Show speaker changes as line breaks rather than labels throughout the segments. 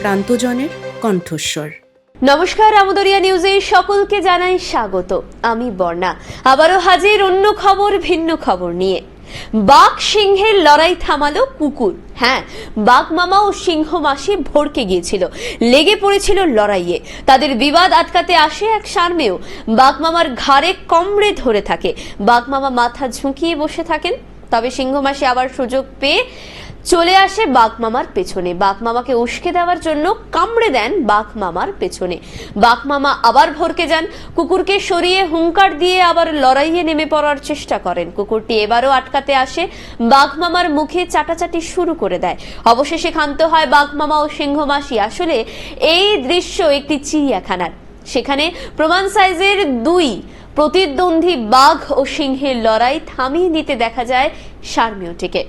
প্রান্তজনের কণ্ঠস্বর।
নমস্কার, আমদরিয়া নিউজে সকলকে জানাই স্বাগত। আমি বর্ণা। আবারও হাজির অন্য খবর, ভিন্ন খবর নিয়ে। বাঘ সিংহের লড়াই থামালো কুকুর। হ্যাঁ বাঘ মামা ও সিংহ মাসি ভড়কে গিয়েছিল। লেগে পড়েছিল লড়াইয়ে। তাদের বিবাদ আটকাতে আসে এক সারমেয়। বাঘ মামার ঘাড়ে কমড়ে ধরে থাকে। বাঘ মামা মাথা ঝুঁকিয়ে বসে থাকেন। তবে সিংহ মাসি আবার সুযোগ পেয়ে চলে আসে বাঘ মামার পেছনে। বাঘ মামাকে উস্কে দেওয়ার জন্য কামড়ে দেন বাঘ মামার পেছনে। বাঘ মামা আবার ভরকে যান। কুকুরকে সরিয়ে হুঙ্কার দিয়ে আবার লড়াইয়ে নেমে পড়ার চেষ্টা করেন। কুকুরটি এবারও আটকাতে আসে। বাঘ মামার মুখে চাটাচাটি শুরু করে দেয়। অবশেষে ক্ষান্ত হয় বাঘ মামা ও সিংহ মাসি আসলে এই দৃশ্য একটি চিড়িয়াখানার। সেখানে প্রমাণ সাইজের দুই প্রতিদ্বন্দ্বী বাঘ ও সিংহের লড়াই থামিয়ে দিতে দেখা যায় সারমেয়টিকে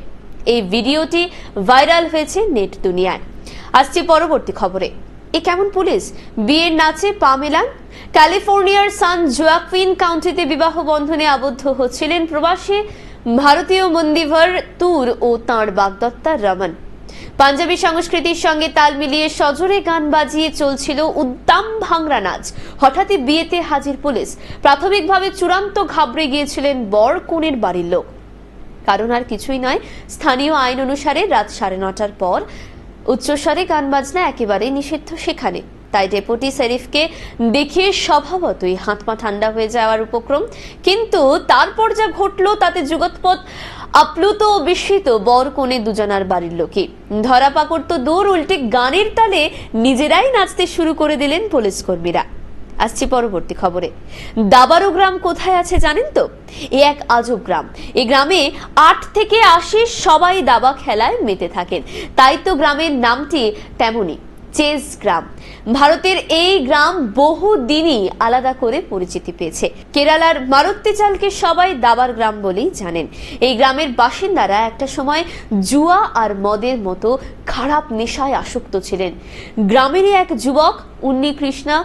এই ভিডিওটি ভাইরাল হয়েছে নেট দুনিয়ায়। আসছে পরবর্তী খবরে। এ কেমন পুলিশ? বিয়ের নাচে পা মেলান? ক্যালিফোর্নিয়ার সান জোয়াকুইন কাউন্টিতে বিবাহ বন্ধনে আবদ্ধ হচ্ছিলেন প্রবাসী ভারতীয় মন্দিভর তুর ও তাঁর বাগদত্তা রমন। পাঞ্জাবি সংস্কৃতির সঙ্গে তাল মিলিয়ে সজোরে গান বাজিয়ে চলছিল উদ্দাম ভাংরা নাচ। হঠাৎই বিয়েতে হাজির পুলিশ। প্রাথমিকভাবে চূড়ান্ত ঘাবড়ে গিয়েছিলেন বর, কনের বাড়ির লোক। কারণ আর কিছুই নয়। স্থানীয় আইন অনুসারে রাত সাড়ে নটার পর উচ্চস্বরে গান বাজনা একেবারেই নিষিদ্ধ সেখানে। তাই ডেপুটি শেরিফকে দেখে স্বভাবতই হাত পা ঠান্ডা হয়ে যাওয়ার উপক্রম। কিন্তু তারপর যা ঘটলো তাতে যুগতপথ আপ্লুত ও বিস্মিত বর কোণে দুজনার বাড়ির লোকে ধরা পাকড় তো দূর, উল্টে গানের তালে নিজেরাই নাচতে শুরু করে দিলেন পুলিশ কর্মীরা আসছি পরবর্তী খবরে। দাবারো গ্রাম কোথায় আছে জানেন তো? এ এক আজব গ্রাম। এই গ্রামে আট থেকে আশি সবাই দাবা খেলায় মেতে থাকেন। তাই তো গ্রামের নামটি তেমনই, চেস গ্রাম। ভারতের এই গ্রাম বহু দিনই আলাদা করে পরিচিতি পেয়েছে। কেরালার মারুত্তিচালকে সবাই দাবার গ্রাম বলেই জানেন। এই গ্রামের বাসিন্দারা একটা সময় জুয়া আর মদের মতো খারাপ নেশায় আসক্ত ছিলেন। গ্রামেরই এক যুবক উন্নি কৃষ্ণা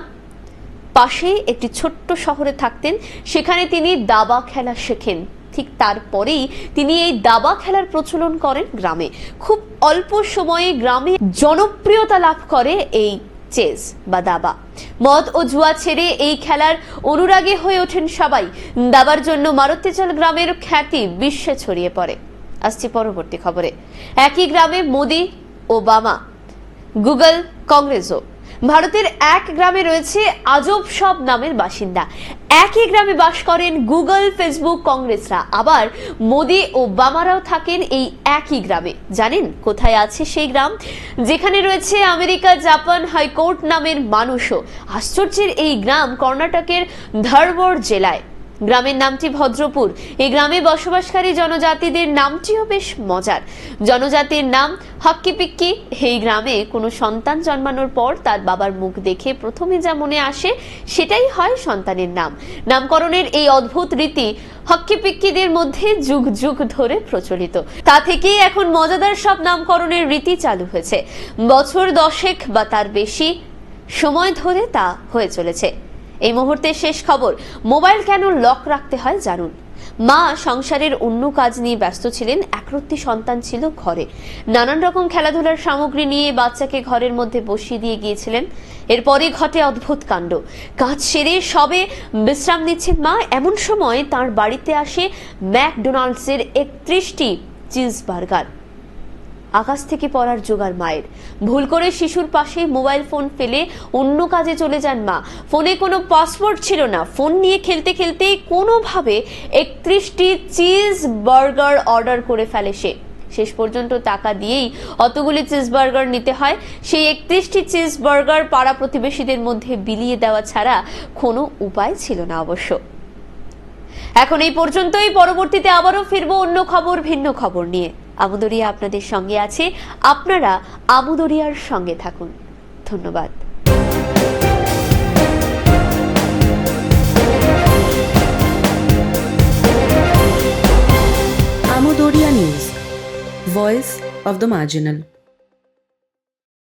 পাশেই একটি ছোট্ট শহরে থাকতেন। সেখানে তিনি দাবা খেলা শেখেন। ঠিক তারপরেই তিনি এই দাবা খেলার প্রচলন করেন গ্রামে। খুব অল্প সময়ে গ্রামে জনপ্রিয়তা লাভ করে এই চেস বা দাবা। মদ ও জুয়া ছেড়ে এই খেলার অনুরাগে হয়ে ওঠেন সবাই। দাবার জন্য মারুত্তিচাল গ্রামের খ্যাতি বিশ্বে ছড়িয়ে পড়ে। আসছি পরবর্তী খবরে। একই গ্রামে মোদি, ওবামা, গুগল, কংগ্রেসও ভারতের এক গ্রামে রয়েছে আজব সব নামের বাসিন্দা। একই গ্রামে বাস করেন গুগল, ফেসবুক, কংগ্রেসরা। আবার মোদি ও বামারাও থাকেন এই একই গ্রামে। জানেন কোথায় আছে সেই গ্রাম? যেখানে রয়েছে আমেরিকা, জাপান, হাইকোর্ট নামের মানুষও। আশ্চর্যের এই গ্রাম কর্ণাটকের ধারবড় জেলায়। গ্রামের নামটি ভদ্রপুর। এই গ্রামে বসবাসকারী জনজাতিদের নামটিও বেশ মজার। জনজাতির নাম হক্কি পিক্কি এই গ্রামে কোনো সন্তান জন্মানোর পর তার বাবার মুখ দেখে প্রথমে যা মনে আসে, সেটাই হয় সন্তানের নাম। নামকরণের এই অদ্ভুত রীতি হক্কি পিক্কিদের মধ্যে যুগ যুগ ধরে প্রচলিত। তা থেকেই এখন মজাদার সব নামকরণের রীতি চালু হয়েছে। বছর দশেক বা তার বেশি সময় ধরে তা হয়ে চলেছে। এই মুহূর্তে শেষ খবর। মোবাইল কেন লক রাখতে হয় জানুন। মা সংসারের অন্য কাজ নিয়ে ব্যস্ত ছিলেন, একরত্তি সন্তান ছিল ঘরে। নানান রকম খেলাধুলার সামগ্রী নিয়ে বাচ্চাকে ঘরের মধ্যে বসিয়ে দিয়ে গিয়েছিলেন। এরপরই ঘটে অদ্ভুত কাণ্ড। কাজ সেরে সবে বিশ্রাম নিচ্ছেন মা। এমন সময় তার বাড়িতে আসে ম্যাকডোনাল্ডসের একত্রিশটি চিজ বার্গার। আকাশ থেকে পড়ার জোগাড় মায়ের। ভুল করে শিশুর পাশে মোবাইল ফোন ফেলে অন্য কাজে চলে যান মা। ফোনে কোনো পাসওয়ার্ড ছিল না। ফোন নিয়ে খেলতে খেলতে কোনোভাবে একত্রিশটি চিজ বার্গার অর্ডার করে ফেলে সে। শেষ পর্যন্ত টাকা দিয়েই অতগুলি চিজ বার্গার নিতে হয়। সেই একত্রিশটি চিজ বার্গার পাড়া প্রতিবেশীদের মধ্যে বিলিয়ে দেওয়া ছাড়া কোনো উপায় ছিল না অবশ্য। এখন এই পর্যন্তই। পরবর্তীতে আবারও ফিরবো অন্য খবর, ভিন্ন খবর নিয়ে। আমুদরিয়া আপনাদের সঙ্গে আছে। আপনারা আমুদরিয়ার সঙ্গে থাকুন। ধন্যবাদ।
Amudaria news, voice of the marginal.